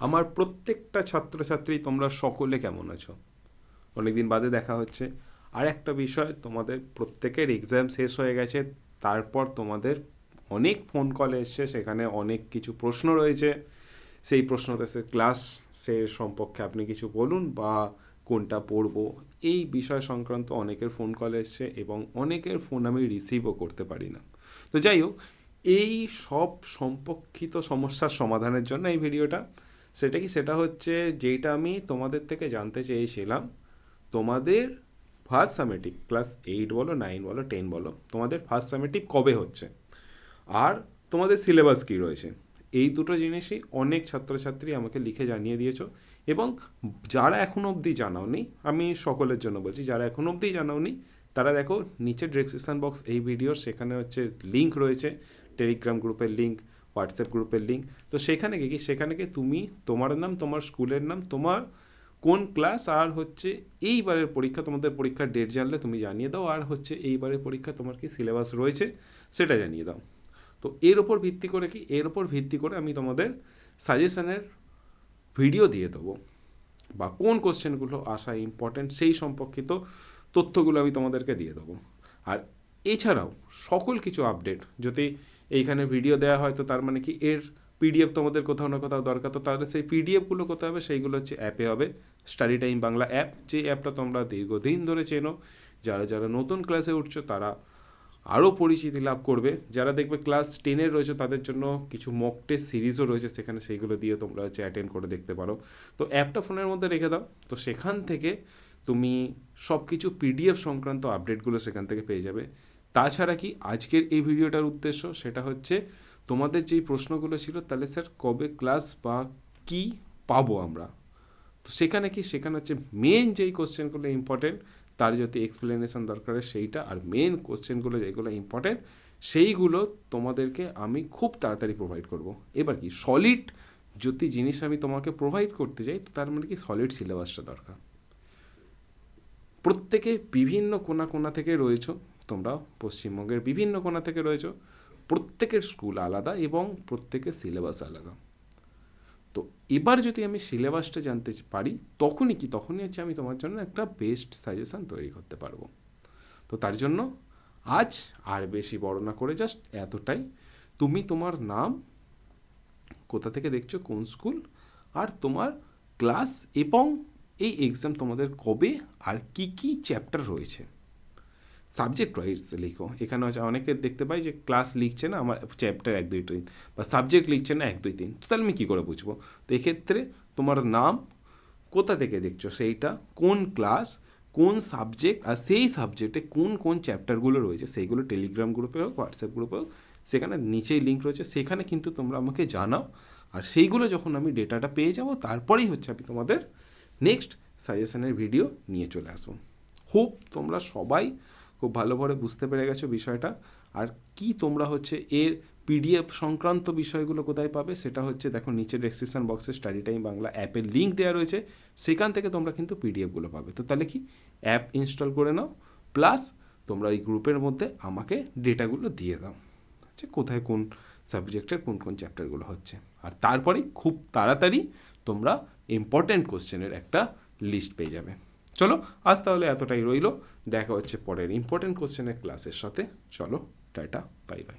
আমার প্রত্যেকটা ছাত্রছাত্রী, তোমরা সকলে কেমন আছো? অনেকদিন বাদে দেখা হচ্ছে। আর একটা বিষয়, তোমাদের প্রত্যেকের এক্সাম শেষ হয়ে গেছে, তারপর তোমাদের অনেক ফোন কল এসছে, সেখানে অনেক কিছু প্রশ্ন রয়েছে। সেই প্রশ্নতে সে ক্লাস সে সম্পর্কে আপনি কিছু বলুন বা কোনটা পড়ব? এই বিষয় সংক্রান্ত অনেকের ফোন কল এসছে এবং অনেকের ফোন আমি রিসিভও করতে পারি না। তো যাই হোক, এই সব সম্পর্কিত সমস্যার সমাধানের জন্য এই ভিডিওটা সেটা কি? সেটা হচ্ছে যেটা আমি তোমাদের থেকে জানতে চেয়েছিলাম। তোমাদের ফার্স্ট সামেটিভ ক্লাস এইট বলো নাইন বলো টেন বলো, তোমাদের ফার্স্ট সামেটিভ কবে হচ্ছে? আর তোমাদের সিলেবাস কী রয়েছে? এই দুটো জিনিসই অনেক ছাত্রছাত্রী আমাকে লিখে জানিয়ে দিয়েছ এবং যারা এখনও অবধি জানাওনি, আমি সকলের জন্য বলছি, যারা এখনও অবধি জানাওনি, তারা দেখো নিচে ডিসক্রিপশান বক্স এই ভিডিওর সেখানে হচ্ছে লিঙ্ক রয়েছে। টেলিগ্রাম গ্রুপের লিঙ্ক হোয়াটসঅ্যাপ গ্রুপের লিঙ্ক তো সেখানে গিয়ে কি? সেখানে গিয়ে তুমি তোমার নাম, তোমার স্কুলের নাম, তোমার কোন ক্লাস আর হচ্ছে এইবারের পরীক্ষা, তোমাদের পরীক্ষার ডেট জানলে তুমি জানিয়ে দাও। আর হচ্ছে এইবারের পরীক্ষা তোমার কি সিলেবাস রয়েছে সেটা জানিয়ে দাও। তো এর ওপর ভিত্তি করে কি? এর ওপর ভিত্তি করে আমি তোমাদের সাজেশনের ভিডিও দিয়ে দেবো। বা কোন কোশ্চেনগুলো আসা ইম্পর্ট্যান্ট সেই সম্পর্কিত তথ্যগুলো আমি তোমাদেরকে দিয়ে দেবো। আর এছাড়াও সকল কিছু আপডেট যদি এইখানে ভিডিও দেওয়া হয় তো তার মানে কি এর পিডিএফ তোমাদের কোথাও না কোথাও দরকার, তো তাহলে সেই পিডিএফগুলো কোথায় হবে? সেইগুলো হচ্ছে অ্যাপে হবে। স্টাডি টাইম বাংলা অ্যাপ যে অ্যাপটা তোমরা দীর্ঘদিন ধরে চেনো, যারা যারা নতুন ক্লাসে উঠছো তারা আরও পরিচিতি লাভ করবে। যারা দেখবে ক্লাস টেনের রয়েছে তাদের জন্য কিছু মক টেস্ট সিরিজও রয়েছে, সেখানে সেইগুলো দিয়ে তোমরা হচ্ছে অ্যাটেন্ড করে দেখতে পারো। তো অ্যাপটা ফোনের মধ্যে রেখে দাও। তো সেখান থেকে তুমি সব কিছু পিডিএফ সংক্রান্ত আপডেটগুলো সেখান থেকে পেয়ে যাবে। তাছাড়া কি আজকের এই ভিডিওটার উদ্দেশ্য সেটা হচ্ছে তোমাদের যেই প্রশ্নগুলো ছিল, তাহলে স্যার কবে ক্লাস বা কি পাবো আমরা? তো সেখানে কি? সেখানে হচ্ছে মেন যেই কোশ্চেনগুলো ইম্পর্টেন্ট তার যদি এক্সপ্লেনেশন দরকার সেইটা, আর মেন কোশ্চেনগুলো যেগুলো ইম্পর্টেন্ট সেইগুলো তোমাদেরকে আমি খুব তাড়াতাড়ি প্রোভাইড করব। এবার কি সলিড যদি জিনিস আমি তোমাকে প্রোভাইড করতে তো তার মানে কি সলিড সিলেবাসটা দরকার। প্রত্যেকে বিভিন্ন কোনা কোনা থেকে রয়েছো তোমরা পশ্চিমবঙ্গের বিভিন্ন কোনা থেকে রয়েছো, প্রত্যেকের স্কুল আলাদা এবং প্রত্যেকের সিলেবাস আলাদা। তো এবার যদি আমি সিলেবাসটা জানতে পারি, তখনই কি, তখনই হচ্ছে আমি তোমার জন্য একটা বেস্ট সাজেশান তৈরি করতে পারব। তো তার জন্য আজ আর বেশি বড় না করে জাস্ট এতটাই। তুমি তোমার নাম, কোথা থেকে দেখছ, কোন স্কুল, আর তোমার ক্লাস এবং এই এক্সাম তোমাদের কবে, আর কি কি চ্যাপ্টার রয়েছে। সাবজেক্ট ওয়াইজ লিখো। এখানে হচ্ছে অনেকে দেখতে পাই যে ক্লাস লিখছে না, আমার চ্যাপ্টার এক, দুই, তিন, বা সাবজেক্ট লিখছে না, এক, দুই, তিন। তো তাহলে আমি কী করে বুঝব? তো এক্ষেত্রে তোমার নাম কোথা থেকে দেখছ? সেইটা কোন ক্লাস কোন সাবজেক্ট আর সেই সাবজেক্টে কোন কোন চ্যাপ্টারগুলো রয়েছে? সেইগুলো টেলিগ্রাম গ্রুপে হোক হোয়াটসঅ্যাপ গ্রুপে হোক, সেখানে নিচেই লিঙ্ক রয়েছে। সেখানে কিন্তু তোমরা আমাকে জানাও। আর সেইগুলো যখন আমি ডেটাটা পেয়ে যাব, তারপরেই হচ্ছে আমি তোমাদের নেক্সট সাজেশনের ভিডিও নিয়ে চলে আসব। খুব তোমরা সবাই খুব ভালোভাবে বুঝতে পেরে গেছো বিষয়টা। আর কি তোমরা হচ্ছে এর পিডিএফ সংক্রান্ত বিষয়গুলো কোথায় পাবে সেটা হচ্ছে দেখো নিচে ডেসক্রিপশন বক্সে স্টাডি টাইম বাংলা অ্যাপের লিঙ্ক দেওয়া রয়েছে। সেখান থেকে তোমরা কিন্তু পিডিএফগুলো পাবে। তো তাহলে কি? অ্যাপ ইনস্টল করে নাও। প্লাস তোমরা এই গ্রুপের মধ্যে আমাকে ডেটাগুলো দিয়ে দাও। আচ্ছা কোথায় কোন সাবজেক্টের কোন কোন চ্যাপ্টারগুলো হচ্ছে। আর তারপরে খুব তাড়াতাড়ি তোমরা ইম্পর্ট্যান্ট কোশ্চেনের একটা লিস্ট পেয়ে যাবে। চলো, আজ তাহলে এতটাই রইল। দেখা হচ্ছে পরের ইম্পর্টেন্ট কোশ্চেনের ক্লাসের সাথে। চলো, টাটা বাই বাই